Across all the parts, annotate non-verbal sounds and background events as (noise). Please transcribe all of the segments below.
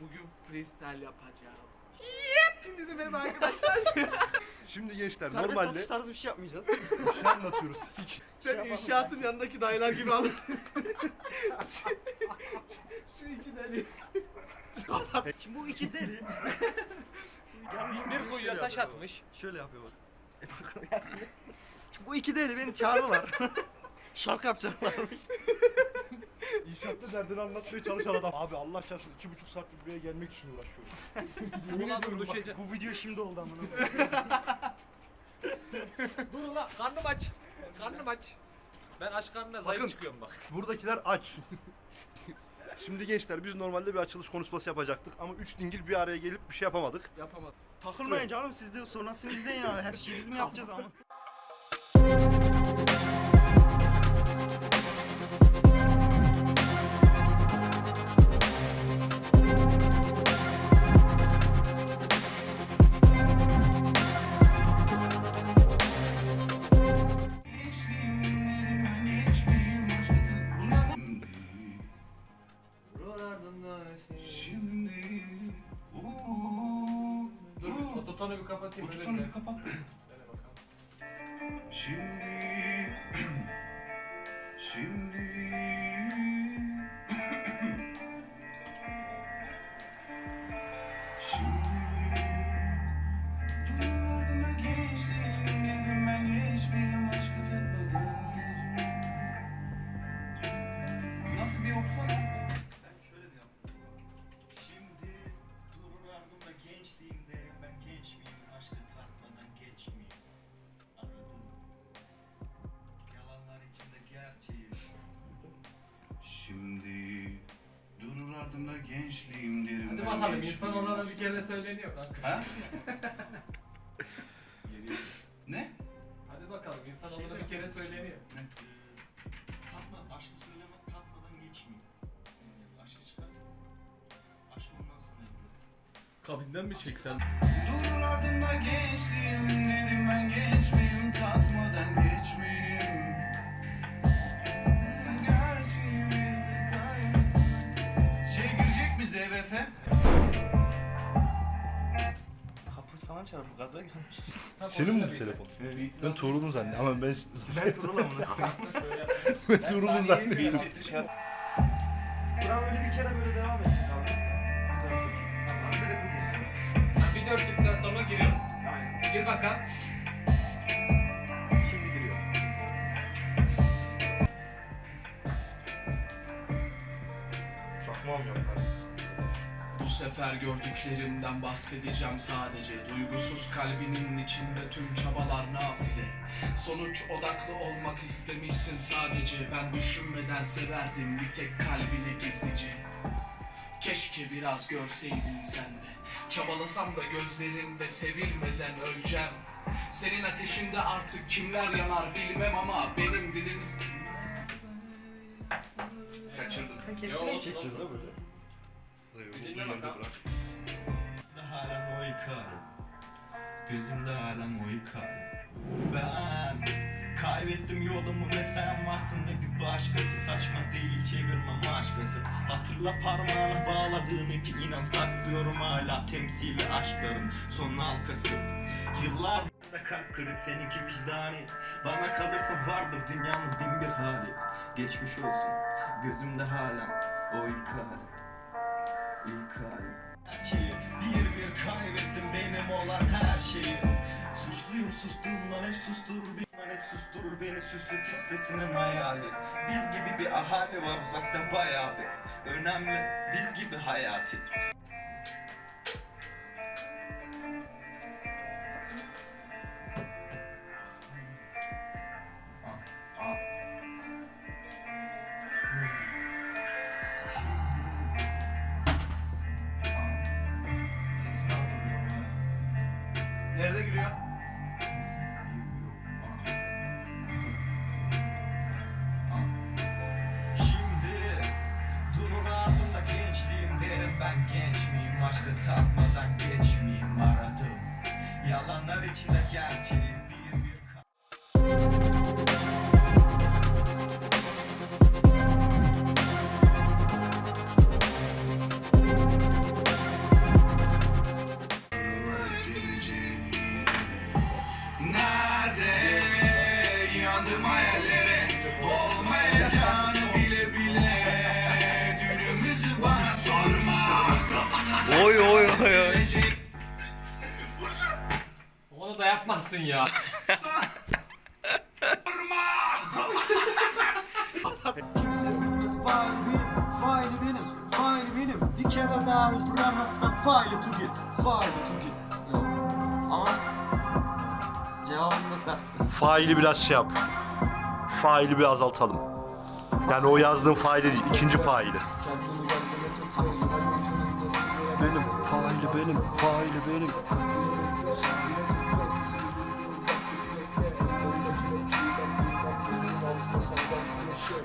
Bugün freestyle yapacağız. Hepinize merhaba arkadaşlar. (laughs) Şimdi gençler Serbest normalde atış tarzı bir şey yapmayacağız. bir şey anlatıyoruz. Hiç. Sen inşaatın yanındaki dayılar gibi al. (laughs) Şu iki deli. Şimdi bu iki deli. (laughs) Bir kuyuya taş atmış. Şöyle yapıyor bak. E bak. Şimdi bu iki deli beni çağırdılar. Şarkı yapacaklarmış. (laughs) İnşaatta derdini anlatmaya çalışan adam. Abi Allah çarpsın iki buçuk saattir buraya gelmek için uğraşıyorum. (laughs) Ulan dur düşeceğim. Bu video şimdi oldu amına. (laughs) Dur ulan karnım aç. Karnım aç. Ben aç karnına zayıf Bakın. çıkıyorum bak. Buradakiler aç. Şimdi gençler biz normalde bir açılış konuşması yapacaktık ama üç dingil bir araya gelip bir şey yapamadık. Yapamadım. Takılmayın canım siz de sonrasını izleyin ya. Her şeyi biz mi yapacağız ama? Dur ototonu bir kapatayım. öyle Ototonu bir- kapat. Öyle bakalım. Şimdi (clears throat) Şimdi Şimdi durur ardımda gençliğim derim Hadi bakalım onlara aşkı- bir kere söyleniyor kanka. Ha? (laughs) ne? Hadi bakalım insan onlara bir kere söyleniyor. Ne? Tatma, aşkı söyleme tatmadan geçmeyeyim. Aşkı çıkart. Aşk ondan sonra yaparız. Kabinden mi çeksen? Durur ardımda gençliğim dedim ben geçmeyeyim tatmadan geçmeyeyim ZVF? Kapı falan çarptı gaza gelmiş. Senin mi bu telefon? Ben Tuğrul'un zannediyorum ama ben Ben Turul amına koyayım. (laughs) Ben Tuğrul'un zannediyorum. Buram öyle bir kere böyle devam edecek abi. Bir dörtlükten sonra giriyorum. Gir bakalım. Sefer gördüklerimden bahsedeceğim sadece. Duygusuz kalbinin içinde tüm çabalar nafile. Sonuç odaklı olmak istemişsin sadece. Ben düşünmeden severdim bir tek kalbini gizlice. Keşke biraz görseydin sen de. Çabalasam da gözlerinde sevilmeden öleceğim. Senin ateşinde artık kimler yanar bilmem ama Benim dilim... Mi çekeceğiz la böyle? Dinle bakalım. Hala o yıkarım. Gözümde hala o yıkarım. Ben Kaybettim yolumu ne sen varsın ne bir başkası. Saçma değil çevirmem aşkası. Hatırla parmağına bağladığın ipi inan saklıyorum hala Temsili aşklarım. Son halkası. Yıllarda kalp kırık seninki vicdani. Bana kalırsa vardır dünyanın bin bir hali. Geçmiş olsun gözümde hala o ilk halim İlk halim. Bir bir kaybettim benim olan her şeyi. Suçluyum sustuğumdan hep susturur beni. Hep susturur beni süslü tiz sesinin hayali. Biz gibi bir ahali var uzakta bayağı bir. Önemli biz gibi hayati Nerede derim ben genç miyim? Aşkı tatmadan geçmeyeyim aradım. Yalanlar içinde gerçeği nerede? İnandım hayallere. Olmayacağını bile bile Dünümüzü bana sorma. Oy oy oy oy. Onu da yapmazsın ya. Faili benim, faili benim. Bir kere daha öldüremezsen faili tugi, faili tugi sen Faili biraz şey yap. Faili bir azaltalım. Yani o yazdığın faili değil, ikinci faili. Benim, faili benim, faili benim.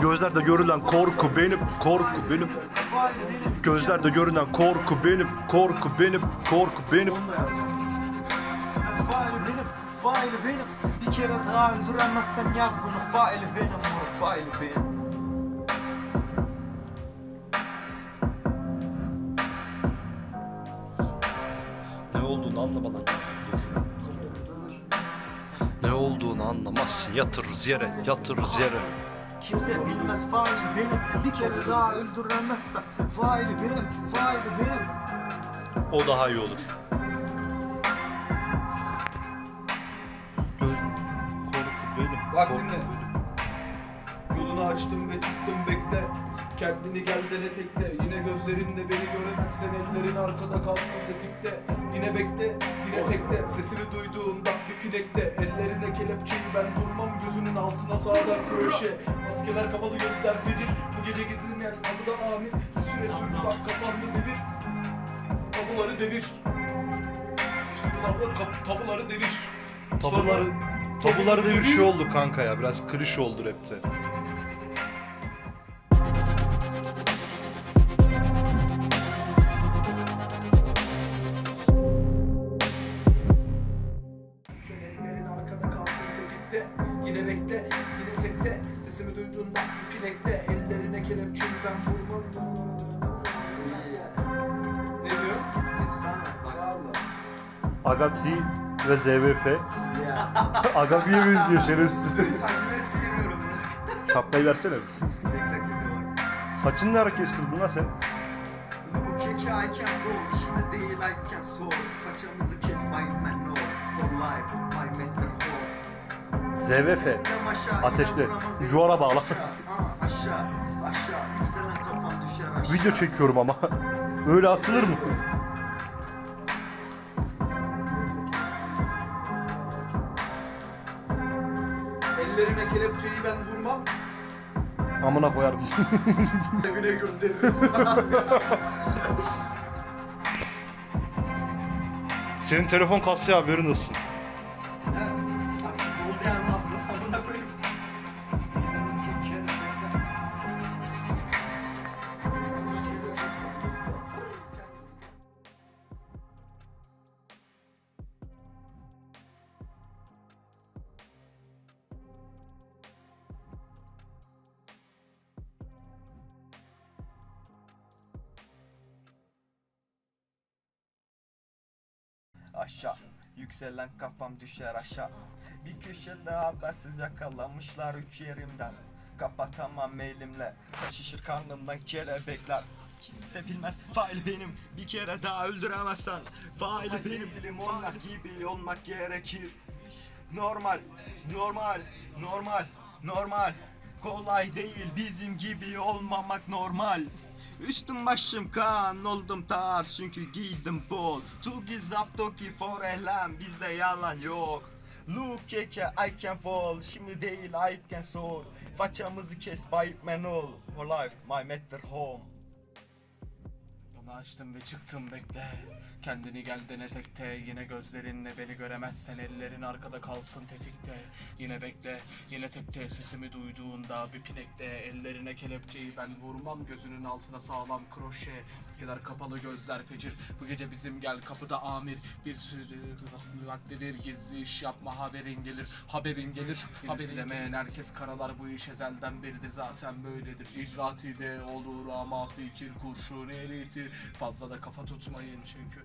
Gözlerde görülen korku benim, korku benim. Gözlerde görünen korku benim, korku benim, korku benim. Onu Faili benim, faili benim. Bir kere daha öldüremezsen yaz bunu Faili benim, bunu faili benim. Ne olduğunu anlamadan Ne olduğunu anlamazsın yatırırız yere yatırırız yere. Kimse bilmez faili benim. Bir kere daha öldüremezsen Faili benim, faili benim. O daha iyi olur Bak dinle. Yolunu açtım ve çıktım bekle. Kendini gel dene tekte. Yine gözlerinle beni göremezsen ellerin arkada kalsın tetikte. Yine bekle, yine tekte. Sesimi duyduğunda bir pinekte. Ellerine kelepçeyi ben vurmam gözünün altına sağdan kroşe. Maskeler kapalı gözler verir. Bu gece gizilmeyen kapıda amir. Bir süre sürdü bak kapandı devir. Tabuları devir. Kap- tabuları devir. Tabuları, tabuları da bir şey oldu kanka ya. Biraz kırış oldu rapte. Sen ellerin arkada kalsın tetikte Yine bekle, yine tekte Sesimi duyduğunda bir pinekte Ellerine kelepçeyi ben vurmam. Ne diyor? Efsane. Bak Agati ve ZVF (laughs) Agapi'ye benziyor şerefsiz? Tacileri silemiyorum bunu Şapkayı versene. Tek tek Saçını ne ara kestirdin lan sen? Bu keki I can roll İçinde değil I can soul Paçamızı kes my man no. For life my mental hold ZVF aşağı, Ateşli. inen vuramaz Cuvara bağla. Aşağı, aa, aşağı. Aşağı. Yükselen kafam düşer aşağı. Video çekiyorum ama. Öyle atılır mı? Ben vurmam. Amına koyarım. (laughs) Evine gönderirim Senin telefon kasıyor haberin olsun Aşağı. Yükselen kafam düşer aşağı. Bir köşede habersiz yakalamışlar üç yerimden. Kapatamam elimle. Taşışır karnımdan kelebekler. Kimse bilmez fail benim. Bir kere daha öldüremezsen Fail benim. olmak gibi olmak gerekir. Normal, normal, normal, normal. Kolay değil bizim gibi olmamak normal Üstüm başım kan oldum tar çünkü giydim bol. Tugi zaftoki for ehlem bizde yalan yok. Look keke I can fall şimdi değil I can soar. Façamızı kes man all For life my matter home. Yolu açtım ve çıktım bekle Kendini gel dene tekte Yine gözlerinle beni göremezsen Ellerin arkada kalsın tetikte Yine bekle yine tekte Sesimi duyduğunda bir pinekte Ellerine kelepçeyi ben vurmam Gözünün altına sağlam kroşe. Maskeler kapalı gözler fecir. Bu gece bizim gel kapıda amir. Bir sürü vaktidir gizli iş yapma haberin gelir Haberin gelir Haberin istemeyen herkes karalar bu iş ezelden beridir. Zaten böyledir. İcraati de olur ama fikir kurşun eliti Fazla da kafa tutmayın çünkü